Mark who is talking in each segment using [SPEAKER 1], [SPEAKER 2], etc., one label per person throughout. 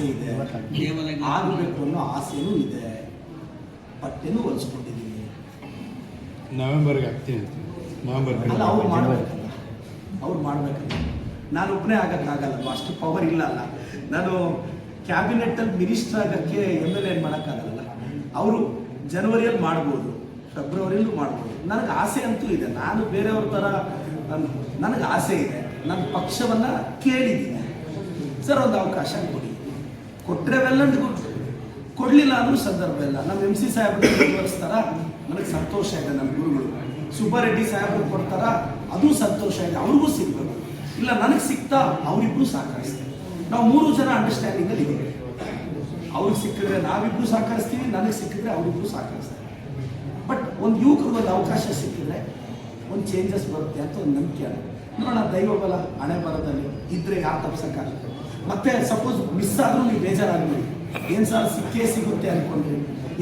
[SPEAKER 1] ಆಸೆ ಇದೆ. ಆಗಬೇಕು ಅನ್ನೋ ಆಸೆನೂ ಇದೆ. ಪಟ್ಟೆನೂ ಹೊಲಿಸ್ಕೊಂಡಿದ್ದೀನಿ ನವೆಂಬರ್ಗೆ ಆಗ್ತೀನಿ ನವೆಂಬರ್
[SPEAKER 2] ಅಲ್ಲ ಅವ್ರು ಮಾಡಬೇಕಲ್ಲ. ಅವ್ರು ಮಾಡಬೇಕಲ್ಲ. ನಾನು ಒಬ್ಬನೇ ಆಗೋಕ್ಕಾಗಲ್ಲ. ಅಷ್ಟು ಪವರ್ ಇಲ್ಲ ಅಲ್ಲ. ನಾನು ಕ್ಯಾಬಿನೆಟ್ಟಲ್ಲಿ ಮಿನಿಸ್ಟರ್ ಆಗೋಕ್ಕೆ ಎಂ ಎಲ್ ಏನು ಮಾಡೋಕ್ಕಾಗಲ್ಲ. ಅವರು ಜನವರಿಯಲ್ಲಿ ಮಾಡ್ಬೋದು. ಫೆಬ್ರವರಿಯಲ್ಲೂ ಮಾಡ್ಬೋದು. ನನಗೆ ಆಸೆ ಅಂತೂ ಇದೆ. ನಾನು ಬೇರೆಯವ್ರ ಥರ ನನಗೆ ಆಸೆ ಇದೆ. ನನ್ನ ಪಕ್ಷವನ್ನು ಕೇಳಿದ್ದೀನಿ. ಸರ್ ಒಂದು ಅವಕಾಶ ಕೊಡಿ. ಕೊಟ್ಟರೆ ಅವೆಲ್ಲ ಕೊಡಲಿಲ್ಲ ಅಂದ್ರೂ ಸಂದರ್ಭ ಇಲ್ಲ. ನಮ್ಮ ಎಂ ಸಿ ಸಾಹೇಬ್ರು ಮುಂದುವರಿಸ್ತಾರ ನನಗೆ ಸಂತೋಷ ಇದೆ ನಮ್ಮ ಗುರುಗಳು. ಸುಬ್ಬಾರೆಡ್ಡಿ ಸಾಹೇಬ್ರು ಕೊಡ್ತಾರ, ಅದು ಸಂತೋಷ ಇದೆ, ಅವ್ರಿಗೂ ಸಿಗ್ಬೇಕು. ಇಲ್ಲ, ನನಗೆ ಸಿಗ್ತಾ ಅವರಿಬ್ರು ಸಹಕರಿಸ್ತಾರೆ ನಾವು ಮೂರು ಜನ ಅಂಡರ್ಸ್ಟ್ಯಾಂಡಿಂಗಲ್ಲಿ ಇದ್ದೀವಿ. ಅವ್ರಿಗೆ ಸಿಕ್ಕಿದ್ರೆ ನಾವಿಬ್ರು ಸಹಕರಿಸ್ತೀವಿ, ನನಗೆ ಸಿಕ್ಕಿದ್ರೆ ಅವರಿಬ್ರು ಸಹಕರಿಸ್ತಾರೆ ಬಟ್ ಒಂದು ಯುವಕರಿಗೆ ಒಂದು ಅವಕಾಶ ಸಿಕ್ಕಿದ್ರೆ ಒಂದು ಚೇಂಜಸ್ ಬರುತ್ತೆ ಅಂತ ಒಂದು ನಂಬಿಕೆ ನೋಡೋಣ ದೈವ ಬಲ ಹಣೆ ಬರದಲ್ಲಿ ಇದ್ರೆ ಯಾರು ತಪ್ಸಕ್ಕಾಗುತ್ತೆ? ಮತ್ತೆ ಸಪೋಸ್ ಮಿಸ್ ಆದ್ರೂ ನೀವು ಬೇಜಾರಾಗಬೇಡಿ. ಏನು ಸರ್ ಸಿಕ್ಕೇ ಸಿಗುತ್ತೆ ಅನ್ಕೊಂಡ್ರಿ.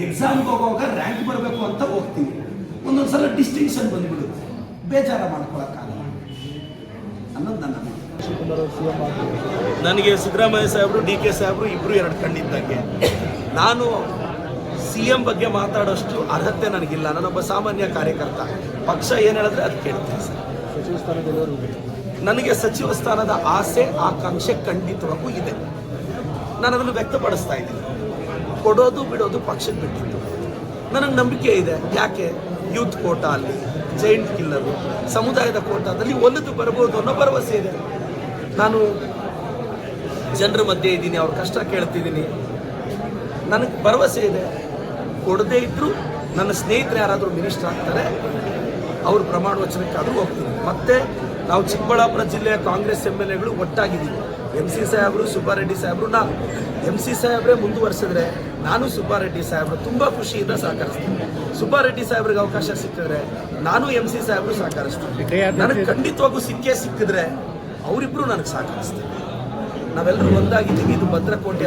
[SPEAKER 2] ಎಕ್ಸಾಮ್ಗೆ ಹೋಗುವಾಗ ರ್ಯಾಂಕ್ ಬರಬೇಕು ಅಂತ ಹೋಗ್ತೀವಿ. ಒಂದೊಂದು ಸಲ ಡಿಸ್ಟಿಂಕ್ಷನ್ ಬಂದ್ಬಿಡುತ್ತೆ. ಬೇಜಾರ ಮಾಡ್ಕೊಳಕ್ಕಾಗಲ್ಲ. ಅನ್ನೋದು ನನ್ನ
[SPEAKER 3] ನನಗೆ ಸಿದ್ದರಾಮಯ್ಯ ಸಾಹೇಬರು, ಡಿ ಕೆ ಸಾಹೇಬರು ಇಬ್ಬರು ಎರಡು ಕಣ್ಣಿದ್ದಂಗೆ. ನಾನು ಸಿ ಎಂ ಬಗ್ಗೆ ಮಾತಾಡೋಷ್ಟು ಅರ್ಹತೆ ನನಗಿಲ್ಲ. ನಾನೊಬ್ಬ ಸಾಮಾನ್ಯ ಕಾರ್ಯಕರ್ತ. ಪಕ್ಷ ಏನು ಹೇಳಿದ್ರೆ ಅದು ಕೇಳ್ತೀನಿ ಸರ್. ನನಗೆ ಸಚಿವ ಸ್ಥಾನದ ಆಸೆ, ಆಕಾಂಕ್ಷೆ ಖಂಡಿತವಾಗೂ ಇದೆ. ನಾನು ಅದನ್ನು ವ್ಯಕ್ತಪಡಿಸ್ತಾ ಇದ್ದೀನಿ. ಕೊಡೋದು ಬಿಡೋದು ಪಕ್ಷಕ್ಕೆ ಬಿಟ್ಟಿತ್ತು. ನನಗೆ ನಂಬಿಕೆ ಇದೆ. ಯಾಕೆ? ಯೂತ್ ಕೋಟಾ ಅಲ್ಲಿ ಜೈಂಟ್ ಕಿಲ್ಲರು ಸಮುದಾಯದ ಕೋಟಾದಲ್ಲಿ ಒಲಿದು ಬರಬಹುದು ಅನ್ನೋ ಭರವಸೆ ಇದೆ. ನಾನು ಜನರ ಮಧ್ಯೆ ಇದ್ದೀನಿ, ಅವ್ರ ಕಷ್ಟ ಕೇಳ್ತಿದ್ದೀನಿ. ನನಗೆ ಭರವಸೆ ಇದೆ. ಕೊಡದೇ ಇದ್ದರೂ ನನ್ನ ಸ್ನೇಹಿತರು ಯಾರಾದರೂ ಮಿನಿಸ್ಟರ್ ಆಗ್ತಾರೆ ಅವ್ರ ಪ್ರಮಾಣ ವಚನಕ್ಕಾದರೂ ಹೋಗ್ತೀನಿ. ಮತ್ತೆ ನಾವು ಚಿಕ್ಕಬಳ್ಳಾಪುರ ಜಿಲ್ಲೆಯ ಕಾಂಗ್ರೆಸ್ ಎಂ ಎಲ್ ಎಗಳು ಒಟ್ಟಾಗಿದ್ದೀವಿ. ಎಂ ಸಿ ಸಾಹೇಬರು ಸುಬ್ಬಾರೆಡ್ಡಿ ಸಾಹೇಬರು ನಾನು ಎಂ ಸಿ ಸಾಹೇಬ್ರೆ ಮುಂದುವರೆಸಿದ್ರೆ ನಾನು ಸುಬ್ಬಾರೆಡ್ಡಿ ಸಾಹೇಬರು ತುಂಬ ಖುಷಿಯಿಂದ ಸಹಕರಿಸ್ತೀನಿ. ಸುಬ್ಬಾರೆಡ್ಡಿ ಸಾಹೇಬ್ರಿಗೆ ಅವಕಾಶ ಸಿಕ್ಕಿದ್ರೆ ನಾನು ಎಂ ಸಿ ಸಾಹೇಬರು ಸಹಕರಿಸ್ತೀನಿ. ನನಗೆ ಖಂಡಿತವಾಗೂ ಸಿಕ್ಕೇ ಸಿಕ್ಕಿದ್ರೆ ಅವರಿಬ್ಬರು ನನಗೆ ಸಹಕರಿಸ್ತೀನಿ ನಾವೆಲ್ಲರೂ ಒಂದಾಗಿದ್ದೀವಿ. ಇದು ಭದ್ರಕೋಟೆ